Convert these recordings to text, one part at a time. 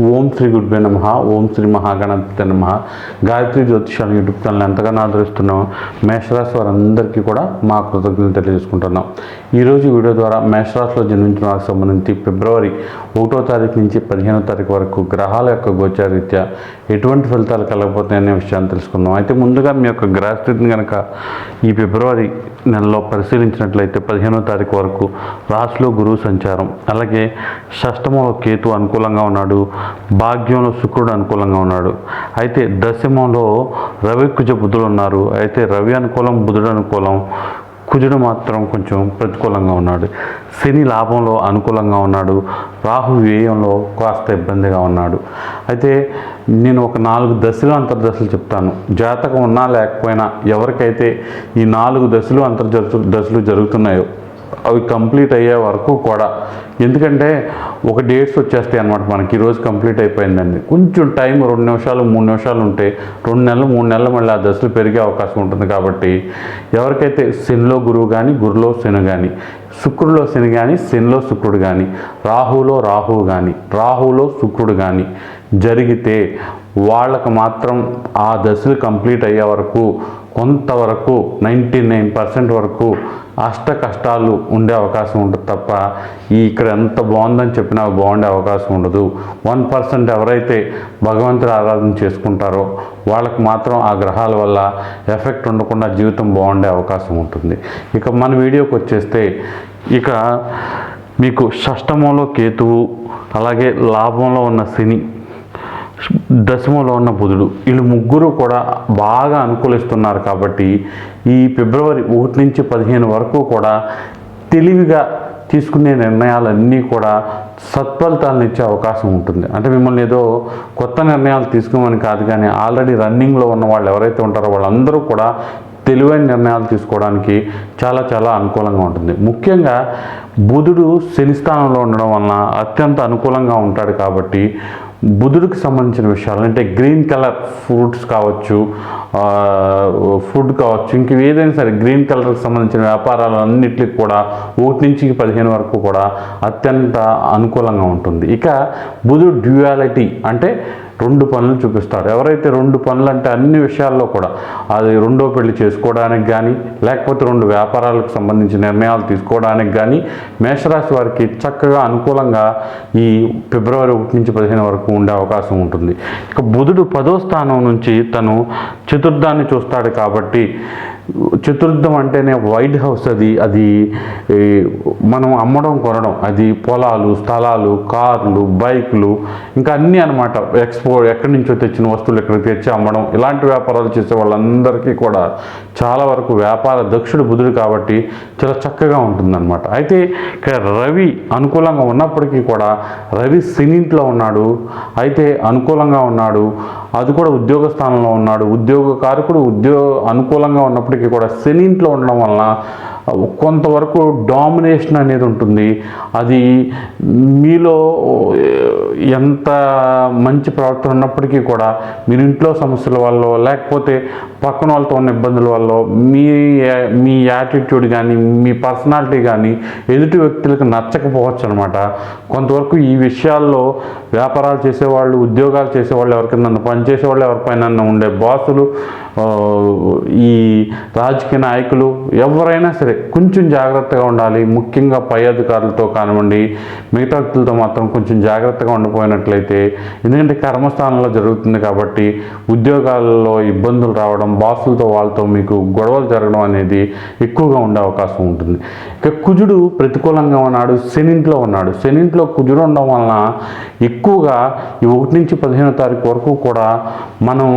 ఓం శ్రీ గుడ్బే నమ ఓం శ్రీ మహాగణపతి నమ. Gayatri జ్యోతిషాల YouTube channel ఎంతగానో ఆదరిస్తున్నాం. మేషరాశి వారందరికీ కూడా మా కృతజ్ఞతలు తెలియజేసుకుంటున్నాం. ఈరోజు వీడియో ద్వారా మేషరాశిలో జన్మించిన వారికి సంబంధించి ఫిబ్రవరి ఒకటో తారీఖు నుంచి పదిహేనో తారీఖు వరకు గ్రహాల యొక్క గోచారీత్యా ఎటువంటి ఫలితాలు కలగబోతాయనే విషయాన్ని తెలుసుకుందాం. అయితే ముందుగా మీ యొక్క గ్రహస్థితిని కనుక ఈ ఫిబ్రవరి నెలలో పరిశీలించినట్లయితే పదిహేనో తారీఖు వరకు రాశిలో గురువు సంచారం. అలాగే షష్టమంలో కేతు అనుకూలంగా ఉన్నాడు. భాగ్యంలో శుక్రుడు అనుకూలంగా ఉన్నాడు. అయితే దశమంలో రవి కుజ బుధుడు ఉన్నారు. అయితే రవి అనుకూలం బుధుడు అనుకూలం. కుజుడు మాత్రం కొంచెం ప్రతికూలంగా ఉన్నాడు. శని లాభంలో అనుకూలంగా ఉన్నాడు. రాహు వ్యయంలో కాస్త ఇబ్బందిగా ఉన్నాడు. అయితే నేను ఒక నాలుగు దశలు అంతర్దశలు చెప్తాను. జాతకం ఉన్నా లేకపోయినా ఎవరికైతే ఈ నాలుగు దశలు అంతర్దశ దశలు జరుగుతున్నాయో అవి కంప్లీట్ అయ్యే వరకు కూడా. ఎందుకంటే ఒక డేట్స్ వచ్చేస్తాయి అనమాట మనకి ఈరోజు కంప్లీట్ అయిపోయిందండి. కొంచెం టైం రెండు నిమిషాలు మూడు నిమిషాలు ఉంటే రెండు నెలలు మూడు నెలలు మళ్ళీ ఆ దశలు పెరిగే అవకాశం ఉంటుంది కాబట్టి ఎవరికైతే శనిలో గురువు కానీ గురులో శని కానీ శుక్రుడిలో శని కానీ శనిలో శుక్రుడు కానీ రాహులో రాహువు కానీ రాహులో శుక్రుడు కానీ జరిగితే వాళ్ళకు మాత్రం ఆ దశలు కంప్లీట్ అయ్యే వరకు కొంతవరకు నైంటీ నైన్ పర్సెంట్ వరకు అష్ట కష్టాలు ఉండే అవకాశం ఉంటుంది తప్ప ఈ ఇక్కడ ఎంత బాగుందని చెప్పినా బాగుండే అవకాశం ఉండదు. వన్ పర్సెంట్ ఎవరైతే భగవంతుడు ఆరాధన చేసుకుంటారో వాళ్ళకు మాత్రం ఆ గ్రహాల వల్ల ఎఫెక్ట్ ఉండకుండా జీవితం బాగుండే అవకాశం ఉంటుంది. ఇక మన వీడియోకి వచ్చేస్తే ఇక మీకు షష్టమంలో కేతువు అలాగే లాభంలో ఉన్న శని దశమలో ఉన్న బుధుడు. వీళ్ళు ముగ్గురు కూడా బాగా అనుకూలిస్తున్నారు కాబట్టి ఈ ఫిబ్రవరి ఒకటి నుంచి పదిహేను వరకు కూడా తెలివిగా తీసుకునే నిర్ణయాలన్నీ కూడా సత్ఫలితాలను ఇచ్చే అవకాశం ఉంటుంది. అంటే మిమ్మల్ని ఏదో కొత్త నిర్ణయాలు తీసుకోమని కాదు కానీ ఆల్రెడీ రన్నింగ్లో ఉన్న వాళ్ళు ఎవరైతే ఉంటారో వాళ్ళందరూ కూడా తెలివైన నిర్ణయాలు తీసుకోవడానికి చాలా చాలా అనుకూలంగా ఉంటుంది. ముఖ్యంగా బుధుడు శని స్థానంలో ఉండడం వలన అత్యంత అనుకూలంగా ఉంటాడు కాబట్టి బుధుడికి సంబంధించిన విషయాలు అంటే గ్రీన్ కలర్ ఫ్రూట్స్ కావచ్చు ఫుడ్ కావచ్చు ఇంక ఏదైనా సరే గ్రీన్ కలర్కి సంబంధించిన వ్యాపారాలు అన్నిటికి కూడా ఒకటి నుంచి పదిహేను వరకు కూడా అత్యంత అనుకూలంగా ఉంటుంది. ఇక బుధుడు డ్యూయాలిటీ అంటే రెండు పనులు చూపిస్తాడు ఎవరైతే రెండు పనులు అంటే అన్ని విషయాల్లో కూడా అది రెండో పెళ్ళి చేసుకోవడానికి కానీ లేకపోతే రెండు వ్యాపారాలకు సంబంధించిన నిర్ణయాలు తీసుకోవడానికి కానీ మేషరాశి వారికి చక్కగా అనుకూలంగా ఈ ఫిబ్రవరి ఒకటి నుంచి పదిహేను వరకు ఉండే అవకాశం ఉంటుంది. ఇక బుధుడు పదో స్థానం నుంచి తను చతుర్థాన్ని చూస్తాడు కాబట్టి చతుర్థం అంటేనే వైట్ హౌస్ అది అది మనం అమ్మడం కొనడం. అది పొలాలు స్థలాలు కార్లు బైక్లు ఇంకా అన్నీ అనమాట ఎక్స్పో ఎక్కడి నుంచో తెచ్చిన వస్తువులు ఎక్కడికి తెచ్చి అమ్మడం. ఇలాంటి వ్యాపారాలు చేసే వాళ్ళందరికీ కూడా చాలా వరకు వ్యాపార దక్షుడు బుధుడు కాబట్టి చాలా చక్కగా ఉంటుందన్నమాట. అయితే ఇక్కడ రవి అనుకూలంగా ఉన్నప్పటికీ కూడా రవి సినింట్లో ఉన్నాడు. అయితే అనుకూలంగా ఉన్నాడు. అది కూడా ఉద్యోగ స్థానంలో ఉన్నాడు. ఉద్యోగ కారకుడు ఉద్యోగ అనుకూలంగా ఉన్నప్పుడు ఉన్నప్పటికీ కూడా శని ఇంట్లో ఉండడం వలన కొంతవరకు డామినేషన్ అనేది ఉంటుంది. అది మీలో ఎంత మంచి ప్రవర్తన ఉన్నప్పటికీ కూడా మీరు ఇంట్లో సమస్యల వల్ల లేకపోతే పక్కన వాళ్ళతో ఉన్న ఇబ్బందుల వల్ల మీ మీ యాటిట్యూడ్ కానీ మీ పర్సనాలిటీ కానీ ఎదుటి వ్యక్తులకు నచ్చకపోవచ్చు అనమాట కొంతవరకు ఈ విషయాల్లో వ్యాపారాలు చేసేవాళ్ళు ఉద్యోగాలు చేసేవాళ్ళు ఎవరికైనా పనిచేసే వాళ్ళు ఎవరిపైన ఉండే బాసులు ఈ రాజకీయ నాయకులు ఎవరైనా సరే కొంచెం జాగ్రత్తగా ఉండాలి. ముఖ్యంగా పై అధికారులతో కానివ్వండి మిగతా వ్యక్తులతో మాత్రం కొంచెం జాగ్రత్తగా ఉండిపోయినట్లయితే ఎందుకంటే కర్మస్థానంలో జరుగుతుంది కాబట్టి ఉద్యోగాలలో ఇబ్బందులు రావడం బాసులతో వాళ్ళతో మీకు గొడవలు జరగడం అనేది ఎక్కువగా ఉండే అవకాశం ఉంటుంది. ఇక కుజుడు ప్రతికూలంగా ఉన్నాడు శనింట్లో ఉన్నాడు. శనింట్లో కుజుడు ఉండడం వలన ఎక్కువగా ఈ ఒకటి నుంచి పదిహేనో తారీఖు వరకు కూడా మనం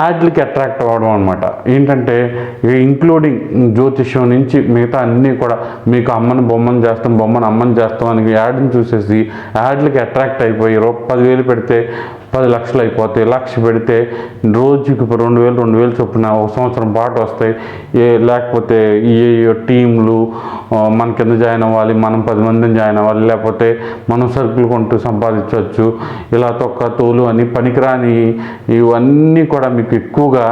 యాడ్లకి అట్రాక్ట్ అవ్వడం అనమాట ఏంటంటే ఇంక్లూడింగ్ జ్యోతిష్యం నుంచి మిగతా అన్నీ కూడా మీకు అమ్మని బొమ్మను చేస్తాం బొమ్మను అమ్మని చేస్తాం అని యాడ్ని చూసేసి యాడ్లకి అట్రాక్ట్ అయిపోయి వెయ్యి వేలు పదివేలు పెడితే పది లక్షలు అయిపోతాయి లక్ష పెడితే రోజుకి రెండు వేలు రెండు వేలు చొప్పున ఒక సంవత్సరం పాటు వస్తాయి. ఏ లేకపోతే ఏ టీంలు మన కింద జాయిన్ అవ్వాలి మనం పది మందిని జాయిన్ అవ్వాలి లేకపోతే మనం సరుకులు కొంటూ సంపాదించవచ్చు. ఇలా తొక్క తోలు అని పనికిరాని ఇవన్నీ కూడా మీకు ఎక్కువగా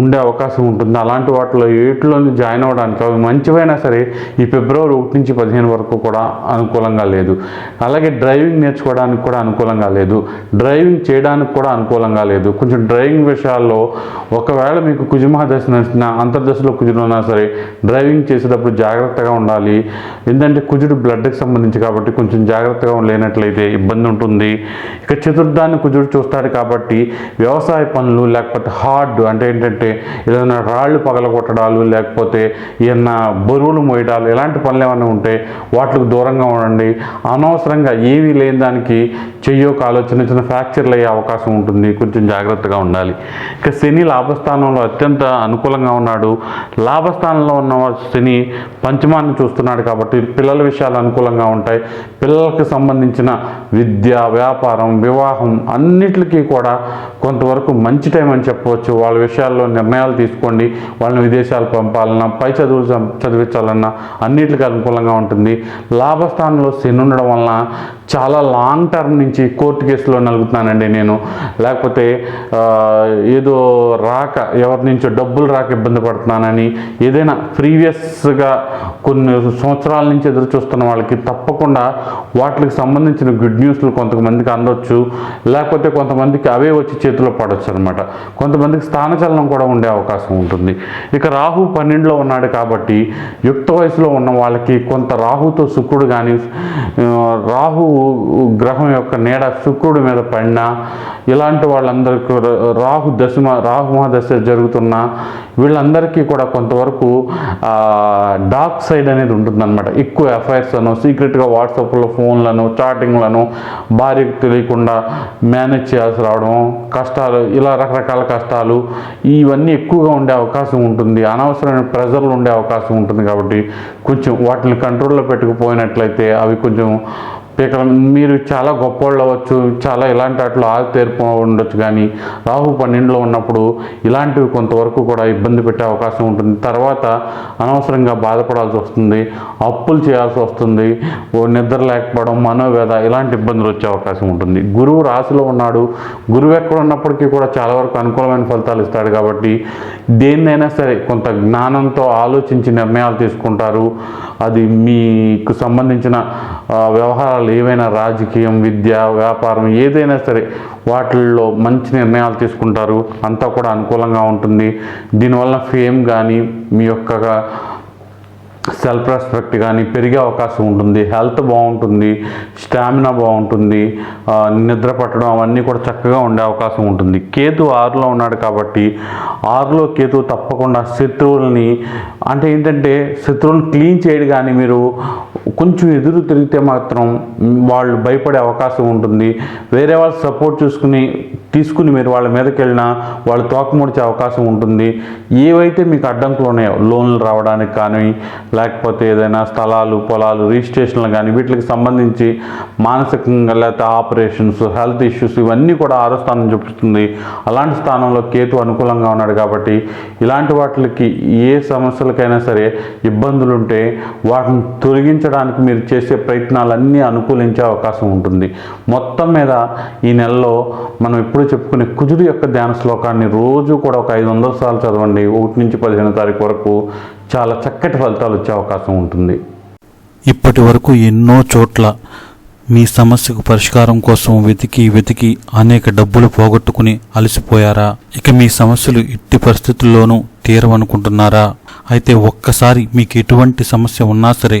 ఉండే అవకాశం ఉంటుంది. అలాంటి వాటిలో ఏటిలో జాయిన్ అవ్వడానికి అవి మంచివైనా సరే ఈ ఫిబ్రవరి ఒకటి నుంచి పదిహేను వరకు కూడా అనుకూలంగా లేదు. అలాగే డ్రైవింగ్ నేర్చుకోవడానికి కూడా అనుకూలంగా లేదు. డ్రైవింగ్ చేయడానికి కూడా అనుకూలంగా లేదు. కొంచెం డ్రైవింగ్ విషయాల్లో ఒకవేళ మీకు కుజుమహ దశ అంతర్దశలో కుజుడు ఉన్నా సరే డ్రైవింగ్ చేసేటప్పుడు జాగ్రత్తగా ఉండాలి. ఎందుకంటే కుజుడు బ్లడ్కి సంబంధించి కాబట్టి కొంచెం జాగ్రత్తగా లేనట్లయితే ఇబ్బంది ఉంటుంది. ఇక చతుర్థాన్ని కుజుడు చూస్తాడు కాబట్టి వ్యవసాయ పనులు లేకపోతే హార్డ్ అంటే ఏంటంటే ఏదైనా రాళ్ళు పగలగొట్టడాలు లేకపోతే ఏమన్నా బరువులు మోయడాలు ఇలాంటి పనులు ఏమైనా ఉంటే వాటికి దూరంగా ఉండండి. అనవసరంగా ఏమీ లేని దానికి చెయ్యో కాలో చిన్న చిన్న ఫ్రాక్చర్లు అయ్యే అవకాశం ఉంటుంది. కొంచెం జాగ్రత్తగా ఉండాలి. ఇక శని లాభస్థానంలో అత్యంత అనుకూలంగా ఉన్నాడు. లాభస్థానంలో ఉన్న శని పంచమాన్ని చూస్తున్నాడు కాబట్టి పిల్లల విషయాలు అనుకూలంగా ఉంటాయి. పిల్లలకు సంబంధించిన విద్య వ్యాపారం వివాహం అన్నిటికీ కూడా కొంతవరకు మంచి టైం అని చెప్పవచ్చు. వాళ్ళ విషయాల్లో నిర్ణయాలు తీసుకోండి. వాళ్ళని విదేశాలు పంపాలన్నా పై చదువులు చదివించాలన్నా అన్నిటికీ అనుకూలంగా ఉంటుంది. లాభస్థానంలో శని ఉండడం వలన చాలా లాంగ్ టర్మ్ నుంచి కోర్టు కేసులో నలుగుతున్నానండి నేను. లేకపోతే ఏదో రాక ఎవరి నుంచో డబ్బులు రాక ఇబ్బంది పడుతున్నానని ఏదైనా ప్రీవియస్గా కొన్ని సంవత్సరాల నుంచి ఎదురు చూస్తున్న వాళ్ళకి తప్పకుండా వాటికి సంబంధించిన గుడ్ న్యూస్లు కొంతమందికి అందొచ్చు. లేకపోతే కొంతమందికి అవే వచ్చి చేతిలో పడవచ్చు అనమాట కొంతమందికి స్థానచలనం కూడా ఉండే అవకాశం ఉంటుంది. ఇక రాహు పన్నెండులో ఉన్నాడు కాబట్టి యుక్త వయసులో ఉన్న వాళ్ళకి కొంత రాహుతో శుక్రుడు కానీ రాహు గ్రహం యొక్క నీడ శుక్రుడి మీద పడినా ఇలాంటి వాళ్ళందరికీ రాహు దశమ రాహు మహాదశ జరుగుతున్న వీళ్ళందరికీ కూడా కొంతవరకు డార్క్ సైడ్ అనేది ఉంటుందన్నమాట. ఎక్కువ అఫైర్స్ అను సీక్రెట్గా వాట్సాప్లో ఫోన్లను చాటింగ్లను భార్యకు తెలియకుండా మేనేజ్ చేయాల్సి రావడం కష్టాలు ఇలా రకరకాల కష్టాలు ఇవన్నీ ఎక్కువగా ఉండే అవకాశం ఉంటుంది అనవసరమైన ప్రెజర్లు ఉండే అవకాశం ఉంటుంది కాబట్టి కొంచెం వాటిని కంట్రోల్లో పెట్టుకుపోయినట్లయితే అవి కొంచెం ఇక్కడ మీరు చాలా గొప్పవాళ్ళు అవ్వచ్చు చాలా ఇలాంటి వాటిలో తీర్పు ఉండొచ్చు కానీ రాహు పన్నెండులో ఉన్నప్పుడు ఇలాంటివి కొంతవరకు కూడా ఇబ్బంది పెట్టే అవకాశం ఉంటుంది. తర్వాత అనవసరంగా బాధపడాల్సి వస్తుంది అప్పులు చేయాల్సి వస్తుంది ఓ నిద్ర లేకపోవడం మనోవేద ఇలాంటి ఇబ్బందులు వచ్చే అవకాశం ఉంటుంది. గురువు రాశిలో ఉన్నాడు గురువు ఎక్కడ ఉన్నప్పటికీ కూడా చాలా వరకు అనుకూలమైన ఫలితాలు ఇస్తాడు కాబట్టి దేన్నైనా సరే కొంత జ్ఞానంతో ఆలోచించి నిర్ణయాలు తీసుకుంటారు. అది మీకు సంబంధించిన వ్యవహారాలు వ్యవహారాలు ఏవైనా రాజకీయం విద్య వ్యాపారం ఏదైనా సరే వాటిల్లో మంచి నిర్ణయాలు తీసుకుంటారు. అంతా కూడా అనుకూలంగా ఉంటుంది. దీనివల్ల ఫేమ్ కానీ మీ యొక్క సెల్ఫ్ రెస్పెక్ట్ కానీ పెరిగే అవకాశం ఉంటుంది. హెల్త్ బాగుంటుంది. స్టామినా బాగుంటుంది. నిద్ర పట్టడం అవన్నీ కూడా చక్కగా ఉండే అవకాశం ఉంటుంది. కేతు ఆరులో ఉన్నాడు కాబట్టి ఆరులో కేతు తప్పకుండా శత్రువుల్ని అంటే ఏంటంటే శత్రువులను క్లీన్ చేయడు కానీ మీరు కొంచెం ఎదురు తిరిగితే మాత్రం వాళ్ళు భయపడే అవకాశం ఉంటుంది. వేరే వాళ్ళు సపోర్ట్ చూసుకుని తీసుకుని మీరు వాళ్ళ మీదకి వెళ్ళినా వాళ్ళు తోకముడిచే అవకాశం ఉంటుంది. ఏవైతే మీకు అడ్డంకులు ఉన్నాయో లోన్లు రావడానికి కానీ లేకపోతే ఏదైనా స్థలాలు పొలాలు రిజిస్ట్రేషన్లు కానీ వీటికి సంబంధించి మానసికంగా లేకపోతే ఆపరేషన్స్ హెల్త్ ఇష్యూస్ ఇవన్నీ కూడా ఆరో స్థానం చూపిస్తుంది. అలాంటి స్థానంలో కేతు అనుకూలంగా ఉన్నాడు కాబట్టి ఇలాంటి వాటికి ఏ సమస్యలకైనా సరే ఇబ్బందులు ఉంటే వాటిని తొలగించడానికి మీరు చేసే ప్రయత్నాలన్నీ అనుకూలించే అవకాశం ఉంటుంది. మొత్తం మీద ఈ నెలలో మనం ఎప్పుడూ చెప్పుకునే కుజుడు యొక్క ధ్యాన శ్లోకాన్ని రోజు కూడా ఒక ఐదు వందల సార్లు చదవండి. ఒకటి నుంచి పదిహేను తారీఖు వరకు చాలా చక్కటి ఫలితాలు వచ్చే అవకాశం ఉంటుంది. ఇప్పటి వరకు ఎన్నో చోట్ల మీ సమస్యకు పరిష్కారం కోసం వెతికి వెతికి అనేక డబ్బులు పోగొట్టుకుని అలసిపోయారా? ఇక మీ సమస్యలు ఎట్టి పరిస్థితుల్లోనూ తీరవనుకుంటున్నారా? అయితే ఒక్కసారి మీకు ఎటువంటి సమస్య ఉన్నా సరే